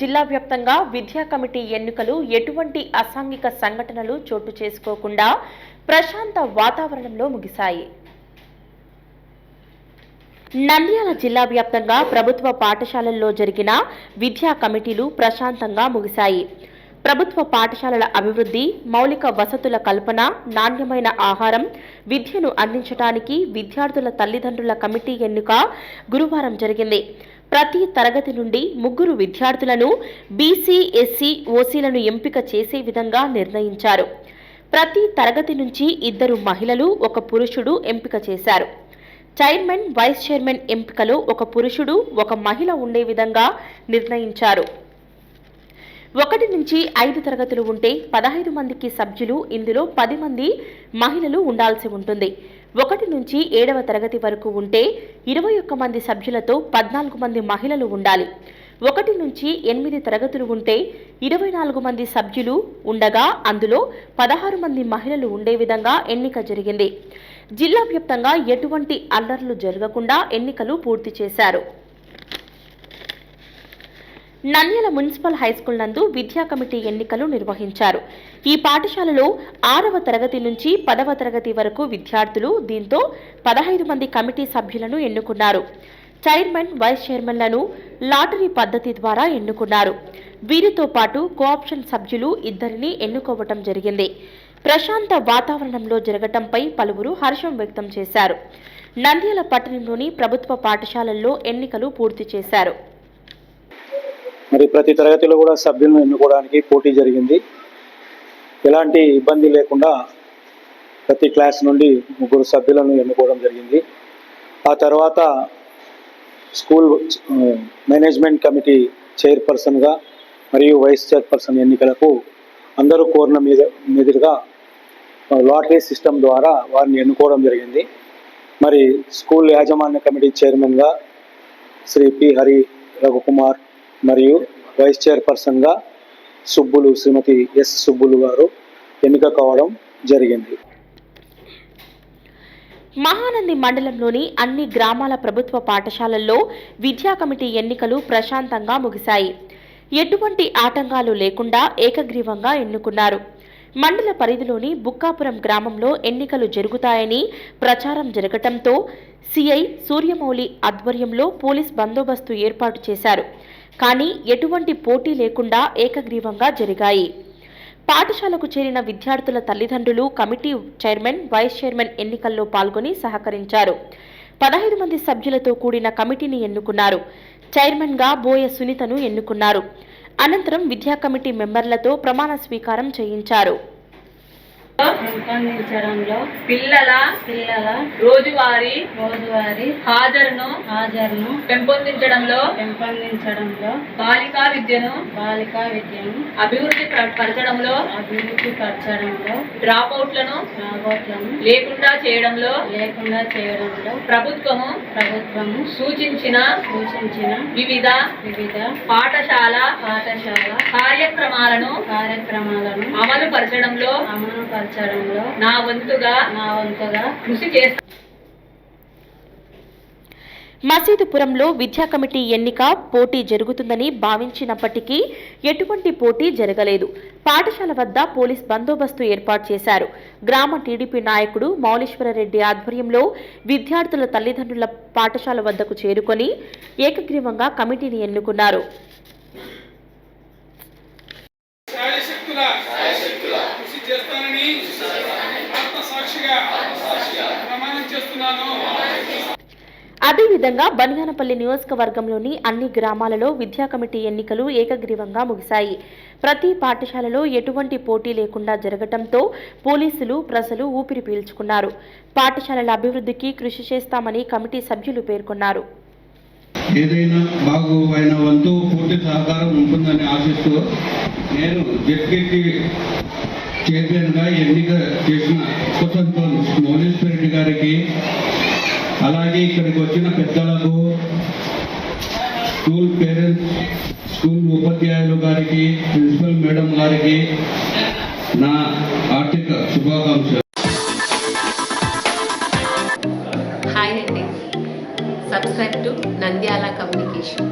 జిల్లా వ్యాప్తంగా విద్యా కమిటీ ఎన్నికలు ఎటువంటి అసాంఘిక సంఘటనలు చోటు చేసుకోకుండా ప్రశాంత వాతావరణంలో ముగిశాయి. నంద్యాల జిల్లా వ్యాప్తంగా ప్రభుత్వ పాఠశాలల్లో జరిగిన విద్యా కమిటీలు ప్రశాంతంగా ముగిశాయి. ప్రభుత్వ పాఠశాలల అభివృద్ధి మౌలిక వసతుల కల్పన నాణ్యమైన ఆహారం విద్యను అందించడానికి విద్యార్థుల తల్లిదండ్రుల కమిటీ ఎన్నిక గురువారం జరిగింది. ప్రతి తరగతి నుండి ముగ్గురు విద్యార్థులను బీసీ ఎస్సీ ఓసీలను ఎంపిక చేసే విధంగా నిర్ణయించారు. ప్రతి తరగతి నుంచి ఇద్దరు మహిళలు ఒక పురుషుడు ఎంపిక చేశారు. చైర్మన్ వైస్ చైర్మన్ ఎంపికలో ఒక పురుషుడు ఒక మహిళ ఉండే విధంగా నిర్ణయించారు. ఒకటి నుంచి ఐదు తరగతులు ఉంటే పదహైదు మందికి సభ్యులు ఇందులో పది మంది మహిళలు ఉండాల్సి ఉంటుంది. ఒకటి నుంచి ఏడవ తరగతి వరకు ఉంటే ఇరవై ఒక్క మంది సభ్యులతో పద్నాలుగు మంది మహిళలు ఉండాలి. ఒకటి నుంచి ఎనిమిది తరగతులు ఉంటే ఇరవై నాలుగు మంది సభ్యులు ఉండగా అందులో పదహారు మంది మహిళలు ఉండే విధంగా ఎన్నిక జరిగింది. జిల్లా వ్యాప్తంగా ఎటువంటి అల్లర్లు జరగకుండా ఎన్నికలు పూర్తి చేశారు. నంద్యాల మున్సిపల్ హైస్కూల్ నందు విద్యా కమిటీ ఎన్నికలు నిర్వహించారు. ఈ పాఠశాలలో ఆరవ తరగతి నుంచి పదవ తరగతి వరకు విద్యార్థులు దీంతో పదహైదు మంది కమిటీ సభ్యులను ఎన్నుకున్నారు. చైర్మన్ వైస్ చైర్మన్లను లాటరీ పద్ధతి ద్వారా ఎన్నుకున్నారు. వీరితో పాటు కోఆప్షన్ సభ్యులు ఇద్దరిని ఎన్నుకోవటం జరిగింది. ప్రశాంత వాతావరణంలో జరగటంపై పలువురు హర్షం వ్యక్తం చేశారు. నంద్యాల పట్టణంలోని ప్రభుత్వ పాఠశాలల్లో ఎన్నికలు పూర్తి చేశారు. మరి ప్రతి తరగతిలో కూడా సభ్యులను ఎన్నుకోవడానికి పోటీ జరిగింది. ఎలాంటి ఇబ్బంది లేకుండా ప్రతి క్లాస్ నుండి ముగ్గురు సభ్యులను ఎన్నుకోవడం జరిగింది. ఆ తర్వాత స్కూల్ మేనేజ్మెంట్ కమిటీ చైర్పర్సన్గా మరియు వైస్ చైర్పర్సన్ ఎన్నికలకు అందరూ కోరిన మీద మీదుగా లాటరీ సిస్టమ్ ద్వారా వారిని ఎన్నుకోవడం జరిగింది. మరి స్కూల్ యాజమాన్య కమిటీ చైర్మన్గా శ్రీ పి హరి రఘుకుమార్ మరియు వైస్ చైర్పర్సన్గా సుబ్బులు శ్రీమతి ఎస్ సుబ్బులు గారు ఎన్నిక కావడం జరిగింది. మహానంది మండలంలోని అన్ని గ్రామాల ప్రభుత్వ పాఠశాలల్లో విద్యా కమిటీ ఎన్నికలు ప్రశాంతంగా ముగిశాయి. ఎటువంటి ఆటంకాలు లేకుండా ఏకగ్రీవంగా ఎన్నుకున్నారు. మండల పరిధిలోని బుక్కాపురం గ్రామంలో ఎన్నికలు జరుగుతాయని ప్రచారం జరగటంతో సిఐ సూర్యమౌళి ఆధ్వర్యంలో పోలీస్ బందోబస్తు ఏర్పాటు చేశారు. కానీ ఎటువంటి పోటీ లేకుండా ఏకగ్రీవంగా జరిగాయి. పాఠశాలకు చేరిన విద్యార్థుల తల్లిదండ్రులు కమిటీ చైర్మన్ వైస్ చైర్మన్ ఎన్నికల్లో పాల్గొని సహకరించారు. పదహైదు మంది సభ్యులతో కూడిన కమిటీని ఎన్నుకున్నారు. చైర్మన్గా బోయ సునీతను ఎన్నుకున్నారు. అనంతరం విద్యా కమిటీ మెంబర్లతో ప్రమాణ స్వీకారం చేయించారు. పెంపొందించడంలో పిల్లల పిల్లల రోజువారీ రోజువారీ హాజరును హాజరును పెంపొందించడంలో పెంపొందించడంలో బాలికా విద్యను బాలికా విద్యను అభివృద్ధి పరచడంలో అభివృద్ధి పరచడంలో డ్రాప్ అవుట్లను రాబోట్లను లేకుండా చేయడంలో లేకుండా చేయడంలో ప్రభుత్వము ప్రభుత్వము సూచించిన సూచించిన వివిధ వివిధ పాఠశాల పాఠశాల కార్యక్రమాలను కార్యక్రమాలను అమలు పరచడంలో అమలు పరచడంలో నా వంతుగా నా వంతుగా కృషి చేస్తాను మసీదుపురంలో విద్యా కమిటీ ఎన్నిక పోటీ జరుగుతుందని భావించినప్పటికీ ఎటువంటి పోటీ జరగలేదు. పాఠశాల వద్ద పోలీస్ బందోబస్తు ఏర్పాటు చేశారు. గ్రామ టీడీపీ నాయకుడు మౌలీశ్వరరెడ్డి ఆధ్వర్యంలో విద్యార్థుల తల్లిదండ్రుల పాఠశాల వద్దకు చేరుకొని ఏకగ్రీవంగా కమిటీని ఎన్నుకున్నారు. కృషి ఆత్మసాక్షిగా ప్రమాణం చేస్తున్నాను అదేవిధంగా బనియానపల్లి నియోజకవర్గంలోని అన్ని గ్రామాలలో విద్యా కమిటీ ఎన్నికలు ఏకగ్రీవంగా ముగిశాయి. ప్రతి పాఠశాలలో ఎటువంటి పోటీ లేకుండా జరగటంతో పోలీసులు ప్రజలు ఊపిరి పీల్చుకున్నారు. పాఠశాలల అభివృద్ధికి కృషి చేస్తామని కమిటీ సభ్యులు పేర్కొన్నారు. ఏదైనా మాకు ఆయన వంతు పూర్తి సహకారం ఉంటుందని ఆశిస్తూ నేను జడ్పీటీ చైర్మన్గా ఎన్నిక చేసిన ఉపసర్పంచ్ మౌలీశ్వర రెడ్డి గారికి అలాగే ఇక్కడికి వచ్చిన పెద్దలకు స్కూల్ పేరెంట్స్ స్కూల్ ఉపాధ్యాయులు గారికి ప్రిన్సిపల్ మేడం గారికి నా ఆర్థిక శుభాకాంక్షలు. హాయ్ అండి. Subscribe to Nandyala communication.